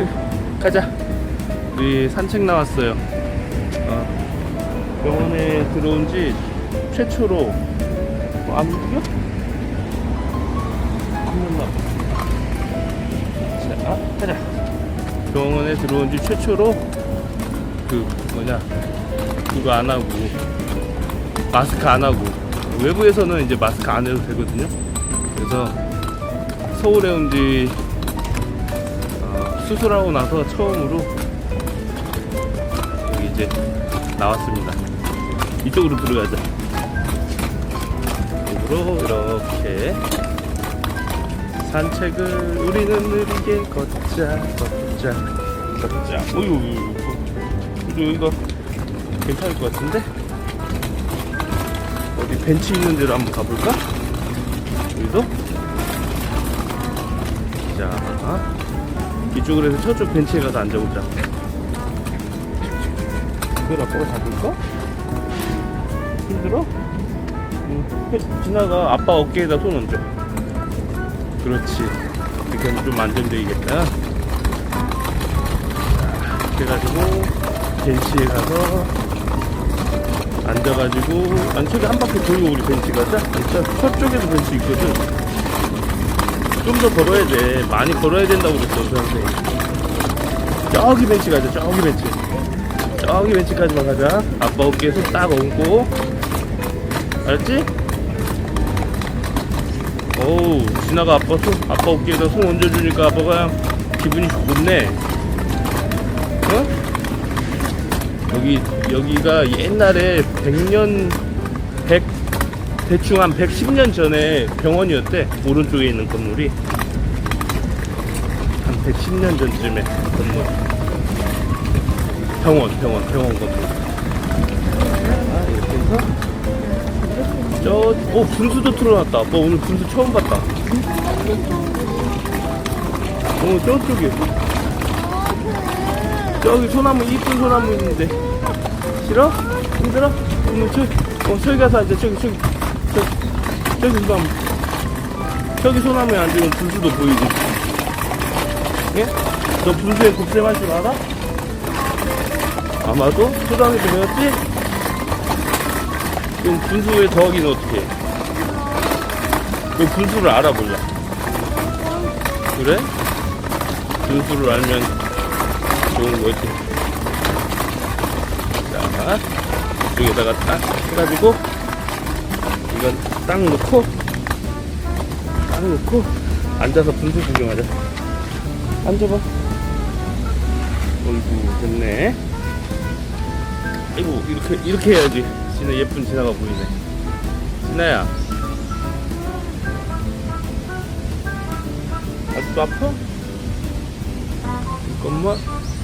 그, 가자. 우리 산책 나왔어요. 어, 병원에 들어온 지 최초로 어, 안 움직여? 자, 아, 가자. 병원에 들어온 지 최초로 그 뭐냐 그거 안 하고 마스크 안 하고 외부에서는 이제 마스크 안 해도 되거든요. 그래서 서울에 온지 어, 수술하고 나서 처음으로 여기 이제 나왔습니다. 이쪽으로 들어가자. 이쪽으로 이렇게 산책을 우리는 느리게 걷자, 걷자, 걷자. 어유, 여기가 괜찮을 것 같은데? 어디 벤치 있는 데로 한번 가볼까? 여기도? 자, 이쪽으로 해서 저쪽 벤치에 가서 앉아보자. 이걸 아빠가 잡을까? 힘들어? 응. 해- 지나가 아빠 어깨에다 손 얹어. 그렇지. 이렇게 하면 좀 이렇게 해가지고 벤치에 가서 앉아가지고 저기 한 바퀴 돌고 우리 벤치 가자. 저, 저쪽에도 벤치 있거든. 좀 더 걸어야 돼. 많이 걸어야 된다고 그랬어, 선생님. 저기 벤치 가자, 저기 벤치. 저기 벤치까지만 가자. 아빠 어깨에 손 딱 얹고. 알았지? 어우, 지나가 아빠 손, 아빠 어깨에다 손 얹어주니까 아빠가 기분이 좋네. 어? 여기, 여기가 옛날에 100년, 100, 대충 한 110년 전에 병원이었대. 오른쪽에 있는 건물이. 한 110년 전쯤에 건물. 병원, 병원, 병원 건물. 아, 이렇게 해서. 저, 어, 분수도 틀어놨다. 아빠 오늘 분수 처음 봤다. 어, 저쪽에. 저기 소나무, 이쁜 소나무 있는데. 싫어? 힘들어? 그러면 저, 어, 저기 가서 앉아. 저기, 저기. 저기, 저기 소나무. 저기 소나무에 앉으면 분수도 보이고. 예? 너 분수에 곱셈할 줄 알아? 아마도? 초등학교 때 배웠지? 그럼 분수의 더하기는 어떻게 해? 그 분수를 알아 몰라? 그래? 분수를 알면 좋은 거지. 자, 여기다가 딱 해가지고 이건 딱 놓고 딱 놓고 앉아서 분수 구경하자. 앉아봐. 어이구 됐네. 아이고 이렇게 이렇게 해야지. 진아 예쁜 진아가 보이네. 진아야. 아직도 아파? 잠깐만.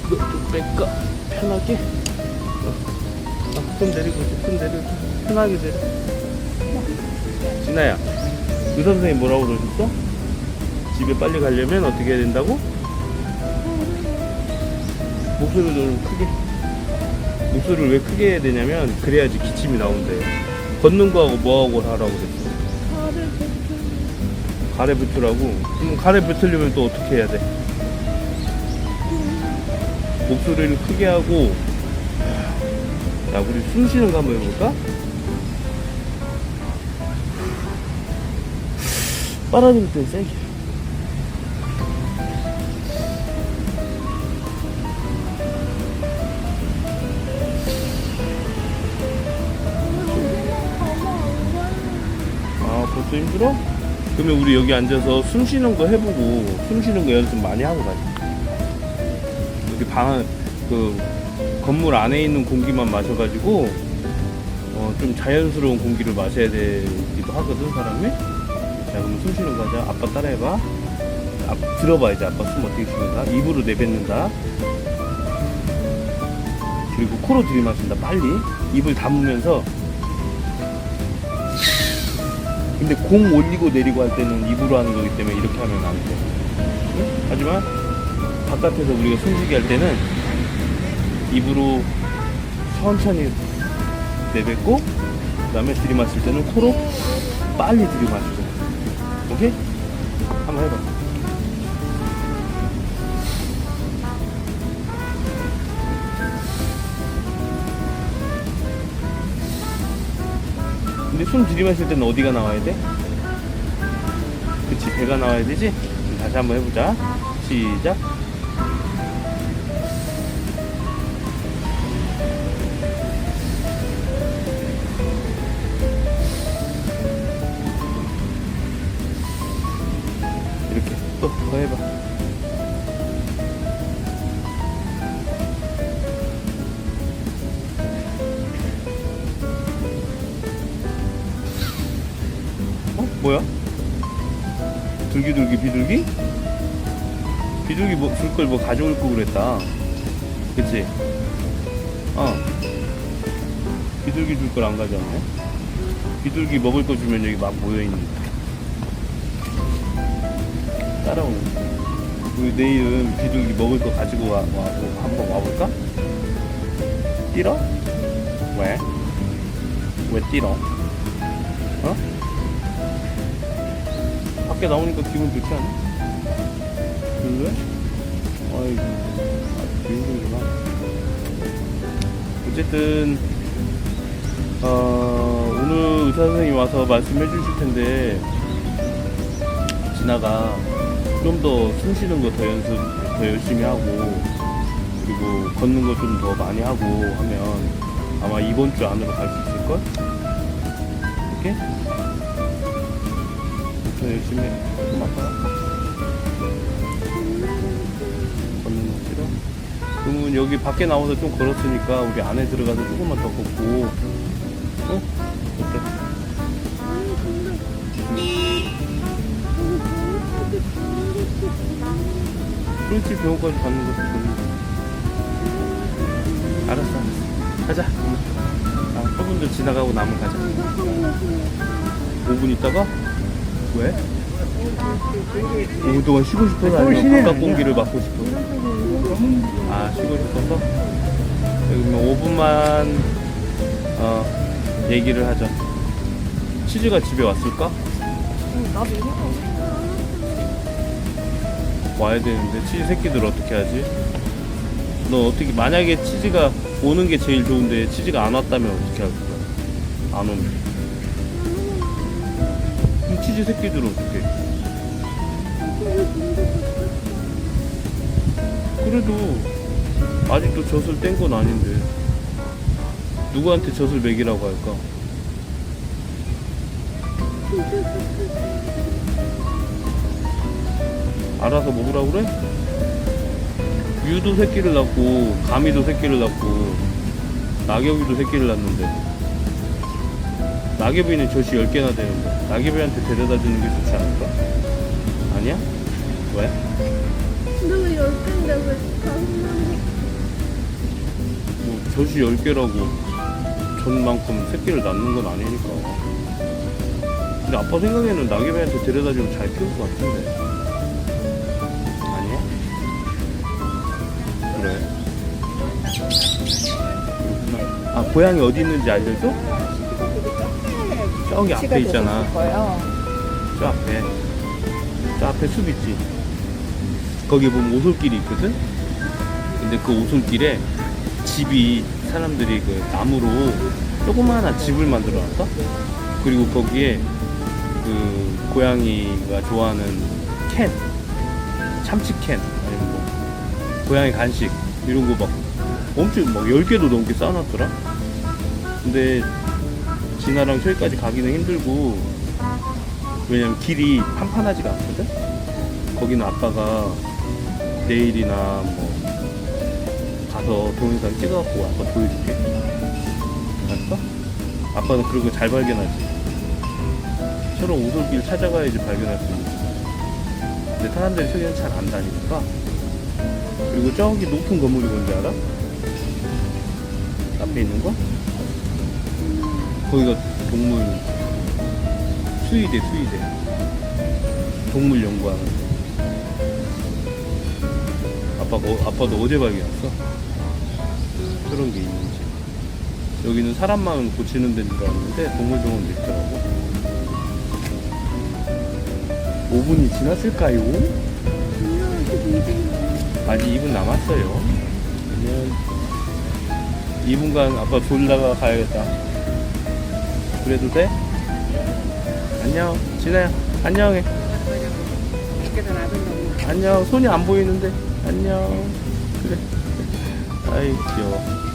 이거 좀 뺄까? 편하게. 어. 아, 손 내리고. 손 내리고. 편하게 내려. 진아야. 의사 선생님 뭐라고 그러셨어? 집에 빨리 가려면 어떻게 해야 된다고? 목소리를 좀 크게. 목소리를 왜 크게 해야 되냐면 그래야지 기침이 나온대요. 걷는 거하고 뭐하고 하라고 그랬어. 가래 붙으라고. 그럼 가래 붙으려면 또 어떻게 해야 돼? 목소리를 크게 하고 자 우리 숨 쉬는 거 한번 해볼까? 빨아들일 때 세게 아 벌써 힘들어? 그러면 우리 여기 앉아서 숨 쉬는 거 해보고 숨 쉬는 거 연습 많이 하고 가자 여기 방, 그, 건물 안에 있는 공기만 마셔가지고, 어, 좀 자연스러운 공기를 마셔야 되기도 하거든, 사람이. 자, 그럼 숨 쉬는 거 하자. 아빠 따라해봐. 아, 들어봐, 이제 아빠 숨 어떻게 쉬는가? 입으로 내뱉는다. 그리고 코로 들이마신다, 빨리. 입을 다무면서. 근데 공 올리고 내리고 할 때는 입으로 하는 거기 때문에 이렇게 하면 안 돼. 응? 하지만 바깥에서 우리가 숨쉬기 할 때는 입으로 천천히 내뱉고 그 다음에 들이마실 때는 코로 빨리 들이마시고 오케이? 한번 해봐. 근데 숨 들이마실 때는 어디가 나와야 돼? 그치, 배가 나와야 되지? 다시 한번 해보자. 시작. 또 더 해봐 어? 뭐야? 둘기둘기 비둘기? 비둘기 뭐, 줄 걸 뭐 가져올 거 그랬다. 그치? 어. 비둘기 줄 걸 안 가져왔네? 비둘기 먹을 거 주면 여기 막 모여있는데. 따라오는 거. 우리 내일은 비둘기 먹을 거 가지고 와, 와, 뭐 한번 와볼까? 뛰러? 왜? 왜 뛰러? 어? 밖에 나오니까 기분 좋지 않아? 그래? 아이고, 아주 힘들구나. 어쨌든, 어, 오늘 의사 선생님이 와서 말씀해 주실 텐데, 진아가 좀 더 숨 쉬는 거 더 연습, 더 열심히 하고, 그리고 걷는 거 좀 더 많이 하고 하면 아마 이번 주 안으로 갈 수 있을 걸? 이렇게? 더 열심히 해. 좀 아파요? 걷는 거 싫어? 그러면 여기 밖에 나와서 좀 걸었으니까 우리 안에 들어가서 조금만 더 걷고 어? 그렇지 병원까지 가는 것도 좋은데 알았어. 알았어 가자. 아, 저분들 지나가고 나면 가자. 5분 있다가? 왜? 5분 동안 쉬고 싶어서 아니면 바깥 공기를 맡고 싶어서 아 쉬고 싶어서? 그러면 5분만 어, 얘기를 하자 치즈가 집에 왔을까? 나도 이거 와야 되는데 치즈 새끼들 어떻게 하지? 너 어떻게 만약에 치즈가 오는 게 제일 좋은데 치즈가 안 왔다면 어떻게 할 거야? 안 오면 그럼 치즈 새끼들 어떻게? 그래도 아직도 젖을 뗀 건 아닌데 누구한테 젖을 먹이라고 할까? 알아서 먹으라고 그래? 유도 새끼를 낳고 가미도 새끼를 낳고 낙엽이도 새끼를 낳는데 낙엽이는 젖이 10개나 되는데 낙엽이한테 데려다 주는 게 좋지 않을까? 아니야? 왜? 내가 열 개인데 왜 다섯 명이 뭐 젖이 10개라고 젖만큼 새끼를 낳는 건 아니니까 근데 아빠 생각에는 낙엽이한테 데려다 주면 잘 키울 것 같은데 고양이 어디 있는지 알려줘? 저기 앞에 있잖아. 저 앞에. 저 앞에 숲 있지. 거기 보면 오솔길이 있거든? 근데 그 오솔길에 집이 사람들이 그 나무로 조그마한 집을 만들어 놨어. 그리고 거기에 그 고양이가 좋아하는 캔 참치캔 아니면 뭐 고양이 간식 이런 거 막 엄청 막 10개도 넘게 쌓아놨더라 근데 진아랑 저기까지 가기는 힘들고 왜냐면 길이 판판하지가 않거든? 거기는 아빠가 내일이나 뭐 가서 동영상 찍어갖고 아빠 보여줄게 알았어? 아빠는 그런 거 잘 발견하지 저런 오솔길 찾아가야지 발견할 수 있는 근데 사람들이 저기는 잘 안 다니니까 그리고 저기 높은 건물이 뭔지 알아? 앞에 있는 거? 거기가 동물 수의대 수의대. 동물 연구하는 데. 아빠가 어- 아빠도 어제 발견했어? 그런 게 있는지 여기는 사람만 고치는 데인 줄 알았는데 동물병원도 있더라고. 5분이 지났을까요? 아직 2분 남았어요. 그러면 2분간 아빠 졸다가 가야겠다 그래도 돼? 안녕. 진아야. 안녕해 안녕. 손이 안 보이는데. 안녕. 그래. 아이 귀여워.